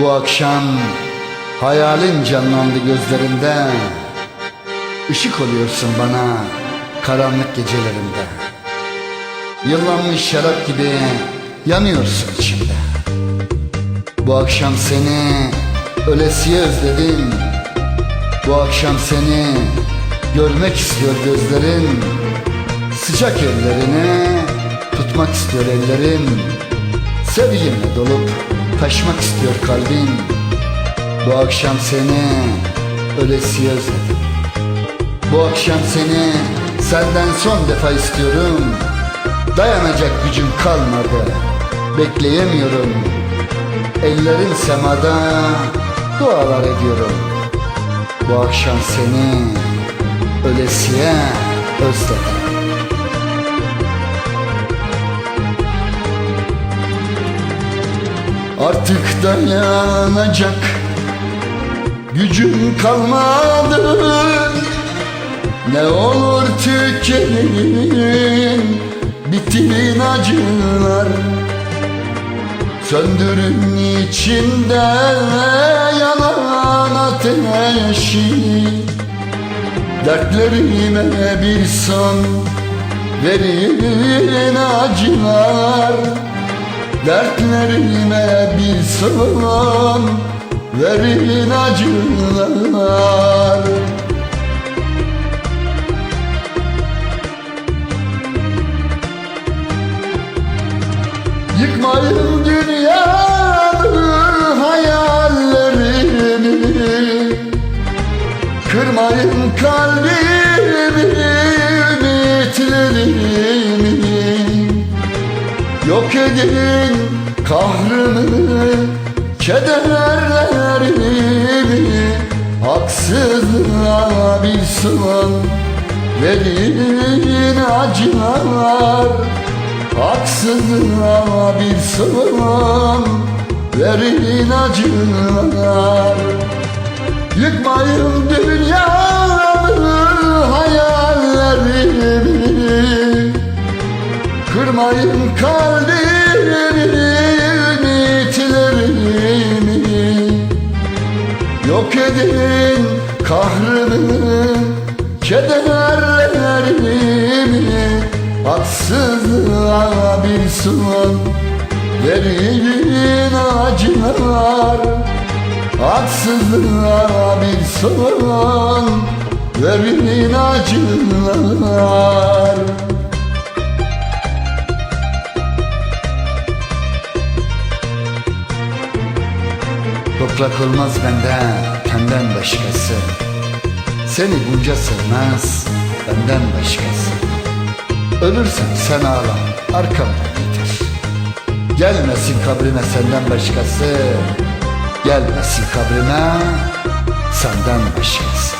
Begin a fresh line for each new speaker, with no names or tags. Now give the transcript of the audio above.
Bu akşam hayalin canlandı gözlerimde. Işık oluyorsun bana karanlık gecelerimde Yıllanmış şarap gibi yanıyorsun içimde. Bu akşam seni ölesiye özledim. Bu akşam seni görmek istiyor gözlerin Sıcak ellerini tutmak istiyor ellerim. Sevgimle dolup taşmak istiyor kalbim. Bu akşam seni ölesiye özledim. Bu akşam seni senden son defa istiyorum. Dayanacak gücüm kalmadı. Bekleyemiyorum. Ellerin semada dualar ediyorum. Bu akşam seni ölesiye özledim Artık dayanacak gücüm kalmadı. Ne olur tükenin bitin acılar Söndürün içinde yanan ateşi. Dertlerime bir son verin acılar Dertlerime bir son verin acılar. Yıkmayın dünyanın hayallerimi Kırmayın kalbimi Yok edin kahrımı kederlerimi. Haksızlığa bir son verin acılar. Haksızlığa bir son verin acılar. Yıkmayın dünyanın hayallerimi. Kırmayın kalbimi kederlerimi Haksızlığa bir son verin acılar. Haksızlığa bir son verin acılar. Toprak olmaz bende tenden başkası Seni bunca sevmez benden başkası. Ölürsen sen ağla arkamdan yeter. Gelmesin kabrime senden başkası. Gelmesin kabrime senden başkası